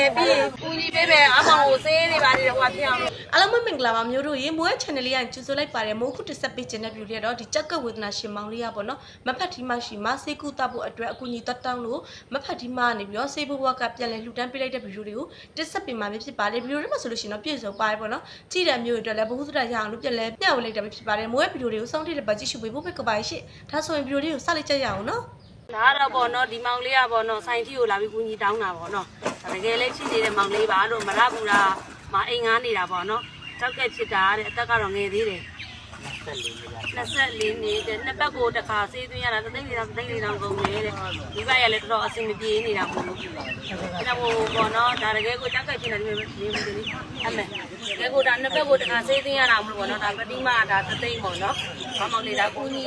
ရဲ့ပြီးရင်ကူညီပေးမယ်အမောင်ကိုစေးနေပါလေဟိုဖြစ်အောင်လို့အားလုံးပဲမင်္ဂလာပါမျိုးတို့ရေမိုးရဲ့ channel လေးကကြိုဆိုလိုက်ပါတယ်မိုးခုတစ်ဆက်ပေးခြင်းတဲ့ view လေးကတော့ဒီကြက်ကဝေဒနာရှင်မောင်လေးရပါတော့မဖတ်တီမရှိမစေကူတဖို့အတွက်အကူအညီတက်တောင်းလို့မဖတ်တီမကနေပြီးတော့စေဘဘကပြန်လဲလှူဒန်းပေးလိုက်တဲ့ view လေးကိုတစ်ဆက်ပေးမှာဖြစ်ပါတယ် view လေးမှာဆိုလို့ရှိရင်တော့ပြည့်စုံပါတယ်ပေါ့နော်ကြည့်တဲ့မျိုးတွေအတွက်လည်းဘ ഹു စတရအောင်လို့ပြန်လဲမျှဝေလိုက်တာဖြစ်ပါတယ်မိုးရဲ့ video လေးကိုစောင့်ကြည့်တဲ့ပတ်ကြည့်ရှုပေးဖို့ပဲကပါရှိဒါဆိုရင် video လေးကိုစလိုက်ကြရအောင်နော် ဒါကတော့ပေါ့နော်ဒီမောင်လေးကပေါ့နော်ဆိုင်ထီကိုလာပြီးကူညီတောင်းတာပေါ့နော်တကယ်လည်းရှိနေတဲ့မောင်လေးပါလို့မရဘူးလားမအိမ်ငားနေတာပေါ့နော်တောက်ကက်ဖြစ်တာတဲ့အသက်ကတော့ငယ်သေးတယ်24နေတဲ့နှစ်ပတ်ကိုတစ်ခါဆေးသွင်းရတာသိန်းလေးတောင်သိန်းလေးတောင်ကုန်နေတဲ့ဒီဘက်ရလည်းတော်တော်အဆင်မပြေနေတာပေါ့လို့ဒါမို့ပေါ့နော်ဒါတကယ်ကိုတောက်ကက်ဖြစ်နေတယ်ဒီမဒီအမေတ ကယ်ကိုဒါနှစ်ပတ်ကိုတစ်ခါဆေးသွင်းရတာမလို့ပေါ့နော်ဒါပတိမဒါသသိန်းပေါ့နော်မမောင်လေးဒါကူညီ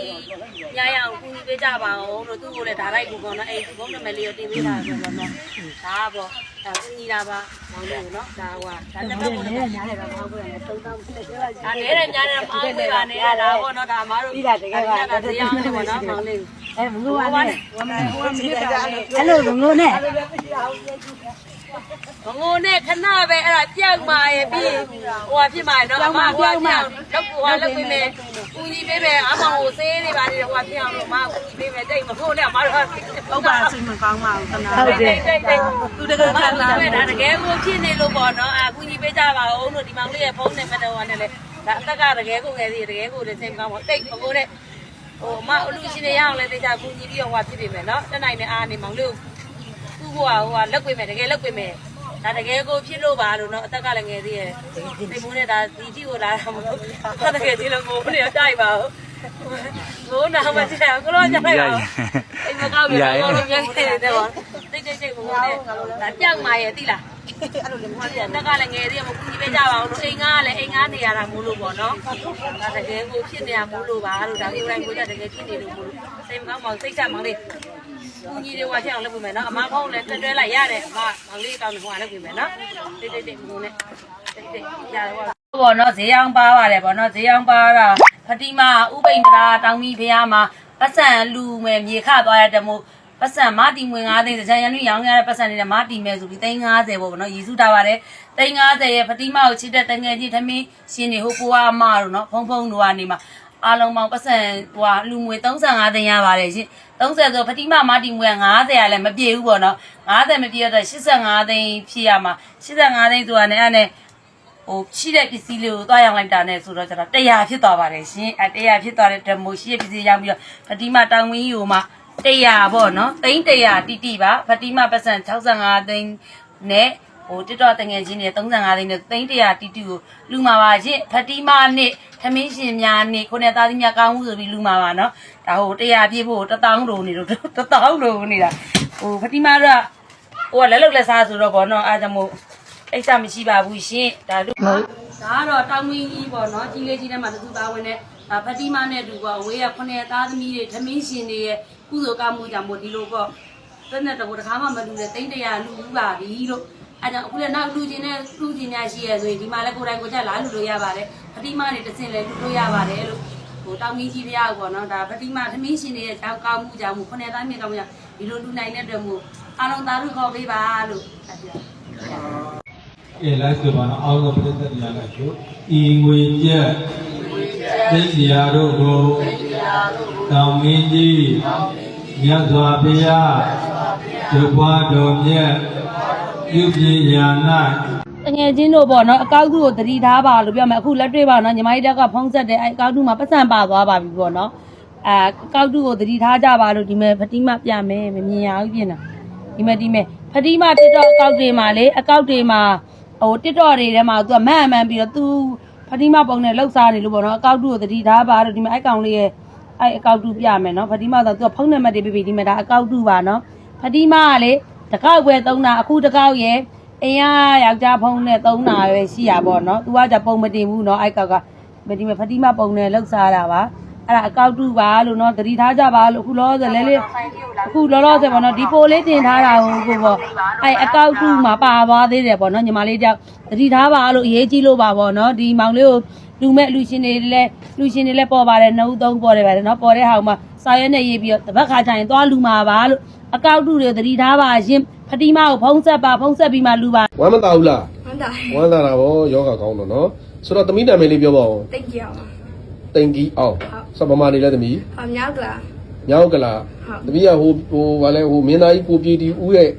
ရရအောင်ကူညီပေးကြပါအောင်လို့သူ့ကိုလည်းဒါလိုက်ကိုပေါ့နော်အဲ့ဒီဘုန်းနမလေးကိုတင်ပေးတာဆိုတော့နော်ဒါပေါ့ဒါကူညီတာပါမောင်လေးကိုနော်ဒါဟိုဒါနှစ်ပတ်ကိုလည်းညားတယ်တော့မဟုတ်ဘူးလေသုံးတောင်းဒါနဲ့ညားတယ်မအောင်ပြပါနဲ့ဒါပေါ့နော်ဒါအမားတို့ပြီးတာတကယ်ပါတရားနဲ့ပေါ့နော်မောင်လေး အဲမငိုပါနဲ့အဲ့လိုမငိုနဲ့ မငိုနဲ့ခဏပဲအဲ့ဒါပြောက်มาရဲ့ပြီးဟိုဟာဖြစ်มาရဲ့နော်အမဟိုဟာပြောက်လောက်ဟိုဟာလောက်ပေးမယ်ကူညီပေးမယ်အမောင်ကိုစေးနေပါလေဟိုဟာဖြစ်အောင်လို့မကူညီပေးမယ်တိတ်မဖို့နဲ့အမတို့ဟုတ်ပါစိတ်မကောင်းပါဘူးခဏ ဟုတ်တယ် တိတ်တိတ်သူတကယ်ခံလာတယ်ဒါတကယ်ကိုဖြစ်နေလို့ပေါ့နော်အကူညီပေးကြပါဦးလို့ဒီမောင်လေးရဲ့ဖုန်းနဲ့မတော်နဲ့လေဒါအသက်ကတကယ်ကိုငယ်သေးတကယ်ကိုလည်းစိတ်မကောင်းပါဘူးတိတ်မဖို့နဲ့ ဟိုအမအလူရှင်တွေရအောင်လည်းတေချာကူညီပြီးတော့ဟိုဟာဖြစ်ပြီမယ်နော်တက်နိုင်တဲ့အားနေမောင်လေးကိုသူ့ဘဝဟိုကလက်ကွေမယ်တကယ်လက်ကွေမယ်ဒါတကယ်ကိုဖြစ်လို့ပါလို့နော်အသက်ကလည်းငယ်သေးရဲ့စိတ်မိုးနဲ့ဒါဒီကြည့်ကိုလာတာမဟုတ်ဘူးတကယ်ဒီလိုငိုနေတော့တိုက်ပါဦးငိုနာမချင်ဘူးကလောကြိုက်ပါဦးအိမ်မကောက်ရတော့လို့ပြန်ခဲ့တယ်ပေါ့ တိတ်တိတ်တိတ်ငိုနေဒါပြောက်มาရဲ့သိလားအဲ့လိုလေမဟုတ်ဘူးတက်ကလည်းငယ်သေးရဲ့မကူညီပေးကြပါဦးလို့အိမ်ငါကလည်းအိမ်ငါနေရတာမို့လို့ပေါ့နော်ဒါတကယ်ကိုဖြစ်နေရမို့လို့ပါလို့ဒါကိုယ်တိုင်ကိုယ်တကယ်ဖြစ်နေလို့မို့လို့စိတ်မကောင်းပါဘူးစိတ်ချမောင်းလေးကူညီတွေဝါချအောင်လုပ်ပေးမယ်နော်အမဖုန်းလည်းတွဲတွဲလိုက်ရတယ်အမမောင်လေးကောင်းတယ်ဟိုကလုပ်ပေးမယ်နော်တိတ်တိတ်တိတ်မုန်းနဲ့တိတ်တိတ်ရတယ်ပေါ့နော်ဈေးအောင်ပါပါတယ်ပေါ့နော်ဈေးအောင်ပါတာဖတိမဥပိန္ဒရာတောင်မီဖះမှာပတ်စံလူမယ်မြေခသွားရတဲ့မို့ ပတ်စံမတီမွေ9သိန်းစံရန်နုရောင်းရတဲ့ပတ်စံတွေနဲ့မတီမယ်ဆိုပြီး350ပေါ့နော်ရည်စုထားပါတယ်350ရဲ့ဖတိမကိုချစ်တဲ့တငယ်ချင်းသမီးရှင်တွေဟိုပွားအမတို့နော်ဖုံဖုံတို့ကနေမှာအားလုံးပေါင်းပတ်စံဟိုဟာလူငွေ35သိန်းရပါတယ်ရှင်30ဆိုဖတိမမာတီငွေ90ရလည်းမပြည့်ဘူးပေါ့နော်90မပြည့်တော့85သိန်းဖြစ်ရမှာ85သိန်းဆိုတာနဲ့အဲ့နဲ့ဟိုရှိတဲ့ပစ္စည်းလေးကိုသွားရောက်လိုက်တာနဲ့ဆိုတော့ကျတော့100ဖြစ်သွားပါတယ်ရှင်အဲ100ဖြစ်သွားတဲ့ဓမ္မိုရှိတဲ့ပစ္စည်းရောက်ပြီးတော့ဖတိမတောင်ဝင်းယူမှာ 100ပေါ့နော်သိန်း100တိတိပါဖတိမပတ်စံ65သိန်းနဲ့ဟိုတစ်တော့တငယ်ချင်းတွေ35သိန်းနဲ့သိန်း100တီတီကိုလူမှာပါရှင်ဖတိမနဲ့သမင်းရှင်များနဲ့ခုနဲ့သားသမီးများကောင်းမှုဆိုပြီးလူမှာပါနော်ဒါဟို100ပြည့်ဖို့1000လိုနေလို့1000လိုနေတာဟိုဖတိမတို့ကဟိုကလက်လုတ်လက်စားဆိုတော့ဗောနော်အားကြောင့်မို့အိတ်စမရှိပါဘူးရှင်ဒါတို့ဒါကတော့တောင်မင်းကြီးပေါ့နော်ကြီးလေးကြီးထဲမှာတူသားဝင်တဲ့ဒါဖတိမနဲ့တူပေါ့ဝေးရခုနဲ့သားသမီးတွေသမင်းရှင်တွေရဲ့ ကုသိုလ်ကောင်းမှုကြောင့်မို့ဒီလိုပေါ့တက်နဲ့တော့တစ်ခါမှမလူတဲ့တိမ့်တရာလူဦးပါပြီလို့အဲကြောင့်အခုလည်းနောက်လူချင်းနဲ့လူချင်းများရှိရဆိုရင်ဒီမှာလည်းကိုယ်တိုင်ကိုယ်ချက်လာလူလို့ရပါတယ်ပတိမတွေတစ်စင်လည်းလူလို့ရပါတယ်လို့ဟိုတောင်မင်းကြီးဖရားပေါ့နော်ဒါပတိမသမင်းရှင်တွေရဲ့ကြောင်းကောင်းမှုကြောင့်မို့ခုနှစ်သားမြေကောင်းမှုကြောင့်ဒီလိုလူနိုင်တဲ့အတွက်မို့အားလုံးသားလူခေါ်ပေးပါလို့အဲ့ဒါအေးလိုက်ဆိုပါတော့အောက်သောပြည့်တဲ့နေရာလိုက်ဆိုဤငွေကျက်သိစရာတို့ကို တောင်မင်းကြီးမြတ်စွာဘုရားဒုဘွားတော်မြတ်ပြုပြညာ၌တငယ်ချင်းတို့ပေါ့နော်အကောက်တူကိုတတိထားပါလို့ပြောမယ်အခုလက်တွေ့ပါနော်ညီမကြီးတက်ကဖုံးဆက်တယ်အဲအကောက်တူမှာပတ်စံပါသွားပါပြီပေါ့နော်အဲအကောက်တူကိုတတိထားကြပါလို့ဒီမဲ့ဖတိမပြမယ်မမြင်ရဘူးပြင်တာဒီမဲ့ဒီမဲ့ဖတိမတစ်တော့အကောက်တွေမှာလေအကောက်တွေမှာဟိုတစ်တော့တွေထဲမှာသူကမန့်အမှန်ပြီးတော့သူဖတိမပုံနဲ့လှုပ်ရှားနေလို့ပေါ့နော်အကောက်တူကိုတတိထားပါလို့ဒီမဲ့အိုက်ကောင်လေးရဲ့ အဲ့အကောက်တူပြမယ်နော်ဖတိမဆိုသူကဖုန်းနံပါတ်တွေပြပြဒီမှာဒါအကောက်တူပါနော်ဖတိမကလေတကောက်ပဲသုံးတာအခုတကောက်ရဲ့အင်းရယောက်ျားဖုန်းနဲ့သုံးတာပဲရှိရပါတော့နော်သူကကြပုံမတင်ဘူးနော်အဲ့ကောက်ကဒီမှာဖတိမပုံနဲ့လှုပ်ရှားတာပါ အဲ့ဒါအကောက်တူပါလို့နော်သတိထားကြပါလို့အခုလောဆယ်လဲလေးအခုလောလောဆယ်ပေါ့နော်ဒီပိုလေးတင်ထားတာကိုကိုပေါ့အဲ့အကောက်တူမှာပါသွားသေးတယ်ပေါ့နော်ညီမလေးတယောက်သတိထားပါလို့အရေးကြီးလို့ပါပေါ့နော်ဒီမောင်လေးကိုလူမဲ့လူရှင်တွေလည်းလူရှင်တွေလည်းပေါ်ပါတယ်နှုတ်သုံးပေါ်တယ်ပါတယ်နော်ပေါ်တဲ့ဟာကမှစာရဲနဲ့ရေးပြီးတော့တပတ်ခါကျရင်သွားလူမှာပါလို့အကောက်တူတွေသတိထားပါရင်ဖတိမကိုဖုံးဆက်ပါဖုံးဆက်ပြီးမှလူပါဝမ်းမသာဘူးလားဝမ်းသာဝမ်းသာတာဗောယောဂကောင်းတော့နော်ဆိုတော့သမီးနာမည်လေးပြောပါဦးတိတ်ကြောင် တင်ကြီးအောင်ဆိုတော့ဗမာနေလဲသမီးဟောမြောက်ကလားမြောက်ကလာဟုတ်သမီးကဟိုဟိုဗာလဲဟိုမင်းသားကြီးကိုပြေတီဦးရဲ့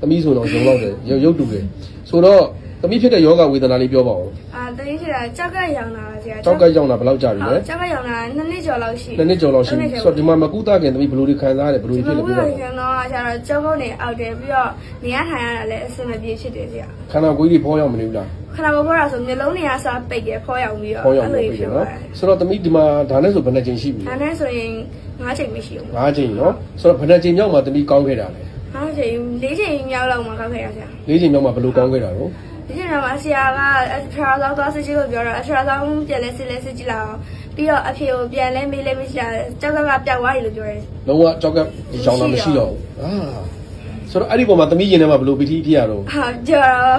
သမီးဆိုတော့ရုံလောက်တယ်ရုပ်ရုပ်တူတယ်ဆိုတော့ သမီးဖြစ်တဲ့ယောဂဝေဒနာလေးပြောပါဦးအာတရင်ရှိတာကြောက်ကရောင်တာဆရာကြောက်ကရောက်တာဘယ်လောက်ကြာပြီလဲကြောက်ကရောင်တာနှစ်နှစ်ကျော်လောက်ရှိနှစ်နှစ်ကျော်လောက်ရှိပြီဆိုတော့ဒီမှာမကူတာခင်သမီးဘယ်လိုတွေခံစားရတယ်ဘယ်လိုတွေဖြစ်လဲဒီပြောလိုပါကျတော့ဆရာတော့ကြောက်ကုန်နေအောက်တယ်ပြီးတော့နေရထိုင်ရတာလည်းအဆင်မပြေဖြစ်တယ်ဆရာခန္ဓာကိုယ်ကြီးဖောရောက်မနေဘူးလားခဏဘောပေါ်တာဆိုမျိုးလုံးနေရစားပိတ်တယ်ဖောရောက်ပြီးတော့ဖောရောက်မနေဘူးနော်ဆိုတော့သမီးဒီမှာဒါနဲ့ဆိုဘယ်နှချိန်ရှိပြီဒါနဲ့ဆိုရင်၅ချိန်မရှိဘူး၅ချိန်နော်ဆိုတော့ဘယ်နှချိန်မြောက်မှာသမီးကောင်းခဲ့တာလဲ၅ချိန်၄ချိန်မြောက်လောက်မှခောက်ခဲ့ရဆရာ၄ချိန်မြောက်မှာဘယ်လိုကောင်းခဲ့တာတော့ ဒီချိန်တော့ဆရာကအထရာဆောင်သွားစစ်ကြည့်လို့ပြောတော့အထရာဆောင်ပြန်လဲစစ်လဲစစ်ကြည့်လာအောင်ပြီးတော့အဖေကိုပြန်လဲမေးလဲမေးချင်တာကြောက်ကကပျောက်သွားပြီလို့ပြောတယ်လုံးဝကြောက်ကဒီကြောင်တာမရှိတော့ဘူးအာ ဆိုတော့အဲ့ဒီပုံမှာသမီးရင်ထဲမှာဘယ်လိုပီတိဖြစ်ရတော့ဟာကြော်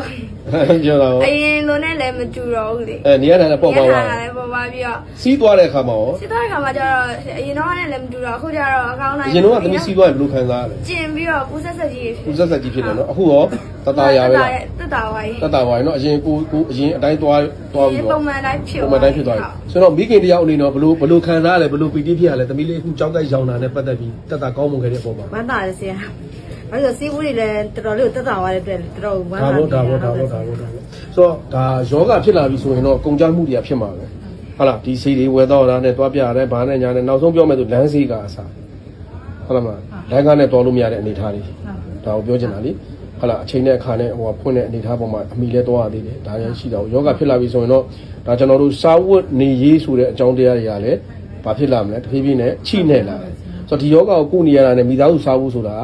ပြောတာအရင်လိုနဲ့လည်းမတူတော့ဘူးလေအဲနေရာတိုင်းပေါ့ပေါ့ရပါတာလည်းပေါ်ပါပြီးတော့စီးသွားတဲ့အခါမှာရောစစ်သားခါမှာကျတော့အရင်တော့နဲ့လည်းမတူတော့အခုကျတော့အကောင်းတိုင်းအရင်တော့ကသမီးစီးသွားရင်ဘယ်လိုခံစားရလဲကျင်ပြီးတော့ပူဆက်ဆက်ကြီးဦးဆက်ဆက်ကြီးဖြစ်တယ်နော်အခုရောတတရာပဲလားတက်တာပါကြီးတတပါရင်နော်အရင်ကိုကိုအရင်အတိုင်းသွားသွားပြီးပုံတော့မှန်တိုင်းဖြစ်ပုံမှန်တိုင်းဖြစ်သွားပြီဆိုတော့မိခင်တယောက်အနေနဲ့ဘယ်လိုဘယ်လိုခံစားရလဲဘယ်လိုပီတိဖြစ်ရလဲသမီးလေးအခုကြောက်တိုက်ရောင်တာနဲ့ပတ်သက်ပြီးတတကောင်းမွန်ခဲ့တဲ့အပေါ်မှာဝမ်းသာတယ်ဆရာ။ ဘာလို့လဲစီးပူးတွေလည်းတော်တော်လေးကိုတက်တာသွားတဲ့အတွက်တော်တော်ဝမ်းဒါသာဘောဒါဘောဒါဘောဒါဘောဒါဘောဆိုတော့ဒါယောဂဖြစ်လာပြီဆိုရင်တော့ကုန်ကြမှုတွေကဖြစ်မှာပဲဟုတ်လားဒီစီတွေဝယ်တော့တာနဲ့တွားပြရတယ်ဘာနဲ့ညာနဲ့နောက်ဆုံးပြောမယ်ဆိုလမ်းစီကအစားဟုတ်လားမလမ်းကားနဲ့တွားလို့မရတဲ့အနေအထားတွေဒါကိုပြောချင်တာလေဟုတ်လားအချိန်နဲ့အခါနဲ့ဟိုဖွင့်တဲ့အနေအထားပေါ်မှာအမိလဲတွားရသေးတယ်ဒါလည်းရှိတာကိုယောဂဖြစ်လာပြီဆိုရင်တော့ဒါကျွန်တော်တို့စာဝတ်နေရေးဆိုတဲ့အကြောင်းတရားတွေကလည်းဘာဖြစ်လာမလဲတဖြည်းဖြည်းနဲ့ချိနေလာတယ်ဆိုတော့ဒီယောဂကိုကုနေရတာနဲ့မိသားစုစားဖို့ဆိုတာ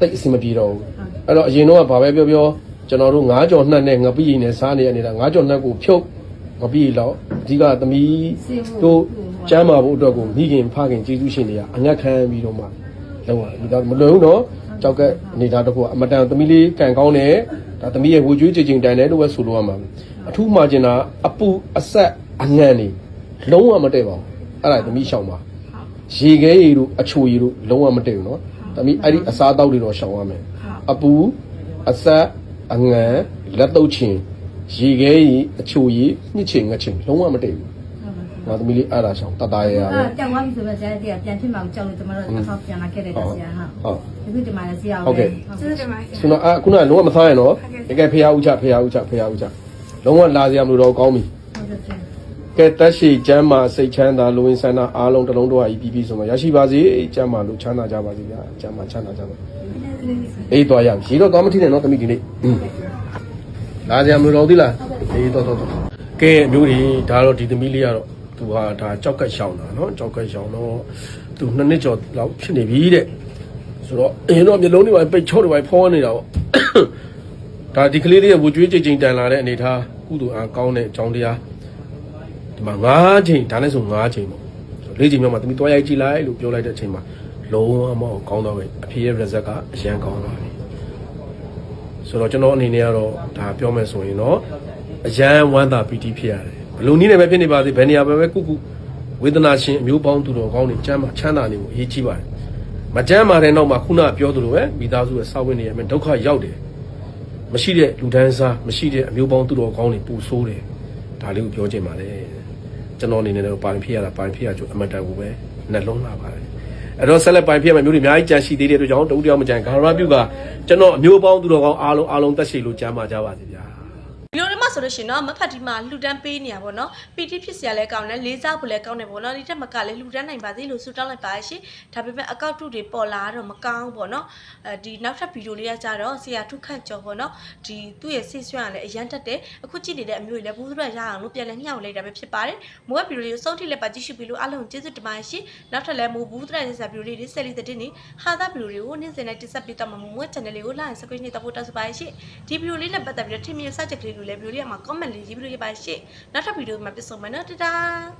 တိတ်အဆင်မပြေတော့ဘူးအဲ့တော့အရင်တော့ကဘာပဲပြောပြောကျွန်တော်တို့9ကြော်နှက်နဲ့ငပိရင်နဲ့စားနေရနေတာ9ကြော်နှက်ကိုဖြုတ်ငပိလောက်အဓိကသမီးတို့ကျမ်းမာဖို့အတွက်ကိုမိခင်ဖခင်ကျေးဇူးရှင်တွေကအငတ်ခံပြီးတော့မှလုံးဝမိသားမလွယ်ဘူးနော်ကြောက်ကအနေသားတစ်ခုကအမတန်သမီးလေးကန်ကောင်းတယ်ဒါသမီးရဲ့ဝေကျွေးကြင်ကြင်တန်တယ်လို့ပဲဆိုလိုရမှာအထူးမှာကျင်တာအပူအဆက်အငံနေလုံးဝမတည့်ပါဘူးအဲ့ဒါသမီးရှောင်ပါရေခဲရည်တို့အချိုရည်တို့လုံးဝမတည့်ဘူးနော် သမီးအဲ့ဒီအစားအသောက်တွေတော့ရှောင်ရမယ်အပူအဆက်အငံလက်တုပ်ချင်ရေခဲရည်အချိုရည်ညှစ်ချင်ငှက်ချင်လုံးဝမတည့်ဘူးနော်သမီးလေးအဲ့ဒါရှောင်တတရရပဲကြောက်သွားပြီဆိုတော့ဆရာတည်းကပြန်ဖြစ်မှာကြောက်လို့ကျွန်တော်တို့အဆောက်ပြန်လာခဲ့တယ်ဆရာဟာဟုတ်ဒီခုဒီမှာလည်းဆရာဟုတ်ကဲ့ကျေးဇူးတင်ပါဆဆိုရာတော့အခုနကလုံးဝမစားရင်တော့တကယ်ဖျားဥချဖျားဥချဖျားဥချလုံးဝလာစရာမလိုတော့ကောင်းပြီဟုတ်ကဲ့ဆရာ ကဲတက်ရှိကျမ်းမာစိတ်ချမ်းသာလူဝင်ဆန္ဒအားလုံးတစ်လုံးတော့အကြီးပြီးပြီးဆိုမှရရှိပါစေကျမ်းမာလို့ချမ်းသာကြပါစေဗျာကျမ်းမာချမ်းသာကြပါအေးတော့ရပြီရေတော့သွားမထိနဲ့နော်တမိဒီနေ့อืมလာစရာမလိုတော့သေးလားအေးတော့တော့တော့ကဲအမျိုးကြီးဒါတော့ဒီသမီးလေးကတော့သူဟာဒါကြောက်ကက်ရှောင်းတာနော်ကြောက်ကက်ရှောင်းတော့သူနှစ်နှစ်ကျော်လောက်ဖြစ်နေပြီတဲ့ဆိုတော့အရင်တော့မျိုးလုံးတွေပဲပိတ်ချော့တွေပဲဖောနေတာပေါ့ဒါဒီကလေးလေးရဲ့ဝကြွေးကြိတ်ကြိမ်တန်လာတဲ့အနေထားကုသိုလ်အားကောင်းတဲ့အကြောင်းတရား ဒီမှာ၅ချိန်ဒါနဲ့ဆို၅ချိန်ပေါ့၄ချိန်မြောက်မှာသမီးတွားရိုက်ကြည့်လိုက်လို့ပြောလိုက်တဲ့အချိန်မှာလုံးဝမဟုတ်ကောင်းတော့ပဲအဖေရဲ့ result ကအရန်ကောင်းသွားပြီဆိုတော့ကျွန်တော်အနေနဲ့ကတော့ဒါပြောမယ်ဆိုရင်တော့အရန်ဝမ်းသာပီတိဖြစ်ရတယ်ဘယ်လိုနည်းနဲ့ပဲဖြစ်နေပါစေဘယ်နေရာပဲပဲကုကုဝေဒနာရှင်အမျိုးပေါင်းသူတော်ကောင်းတွေချမ်းသာချမ်းသာနေဖို့အရေးကြီးပါတယ်မချမ်းသာတဲ့နောက်မှာခုနကပြောသလိုပဲမိသားစုရဲ့စောင့်ဝင်နေရမယ်ဒုက္ခရောက်တယ်မရှိတဲ့လူဒန်းစားမရှိတဲ့အမျိုးပေါင်းသူတော်ကောင်းတွေပူဆိုးတယ်ဒါလေးကိုပြောချင်ပါတယ် ကျွန်တော်အနေနဲ့တော့ပိုင်ဖြစ်ရတာပိုင်ဖြစ်ရကြအမတန်ကိုပဲနှလုံးလာပါတယ်အဲ့တော့ဆက်လက်ပိုင်ဖြစ်ရမယ့်မျိုးတွေအများကြီးကြံရှိသေးတဲ့အတွက်ကြောင့်တူတယောက်မကြံဂါရပြုကကျွန်တော်အမျိုးပေါင်းသူတော်ကောင်းအားလုံးအားလုံးတက်ရှိလို့ကြမ်းပါကြပါစေဗျာဒီလိုတွေ မှဆိုလို့ရှိရင်တော့မဖတ်ဒီမှာလှူဒန်းပေးနေရပါတော့ပီတိဖြစ်စရာလဲကောင်းတယ်လေးစားဖို့လဲကောင်းတယ်ပေါ့နော်ဒီတက်မကလည်းလှူဒန်းနိုင်ပါသေးလို့ဆုတောင်းလိုက်ပါရှင်ဒါပေမဲ့အကောက်တုတွေပေါ်လာတော့မကောင်းဘူးပေါ့နော်အဲဒီနောက်ထပ်ဗီဒီယိုလေးကကြတော့ဆရာထုခန့်ကျော်ပေါ့နော်ဒီသူ့ရဲ့ဆိတ်ဆွမ်းကလည်းအရန်တက်တယ်အခုကြည့်နေတဲ့အမျိုးတွေလည်းဘူးသူရရအောင်လို့ပြန်လဲညှောက်လိုက်တာပဲဖြစ်ပါတယ်မိုးကဗီဒီယိုလေးကိုစုံထိလက်ပါကြည့်ရှုပြီးလို့အားလုံးကျေးဇူးတင်ပါတယ်ရှင်နောက်ထပ်လည်းမိုးဘူးသူရရဲ့စာဗီဒီယိုလေးတွေဆက်လက်တဲ့နေဟာသာဗီဒီယိုတွေကိုနေ့စဉ်နဲ့တင်ဆက်ပေးတော့မှာမိုး channel လေးကို like subscribe နဲ့တပ်ဖို့တောင်းဆိုပါရှင်ဒီဗီဒီယိုလေးနဲ့ပတ်သက်ပြီးတော့ထင်မြင်စကြက်ကလေးတွေလည်းဗီဒီယိုလေးမှာ comment လေးရေးပြီးလို့ရပါရှင့်နောက်ထပ်ဗီဒီယိုမှာပြန်ဆုံမယ်နော်တတား